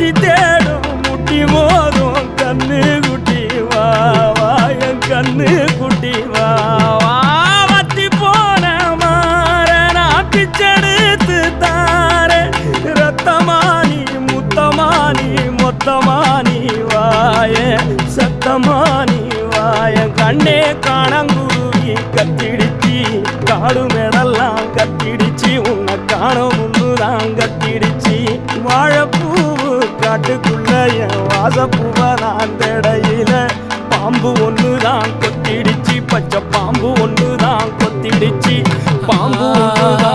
முட்டி தேடும் முட்டி மோதும். கண்ணு குட்டி வா என் கண்ணு குட்டி வா. வத்தி போன மாற நாட்டி செடுத்து தார. ரத்தமானி முத்தமானி மொத்தமானி வாய. சத்தமானி வாய கண்ணே காணங்குருவி. கத்திடுச்சி காடு மேடெல்லாம் கத்திடுச்சு. உன்னை காணும் முன்னுதான் கத்திடுச்சு. வாழ காட்டுக்குள்ள என் வாசப்பூவை நான் தேடையில. பாம்பு ஒண்ணுதான் கொத்திடுச்சு பச்சை பாம்பு ஒண்ணுதான் கொத்திடுச்சு. பாம்பு ஒன்று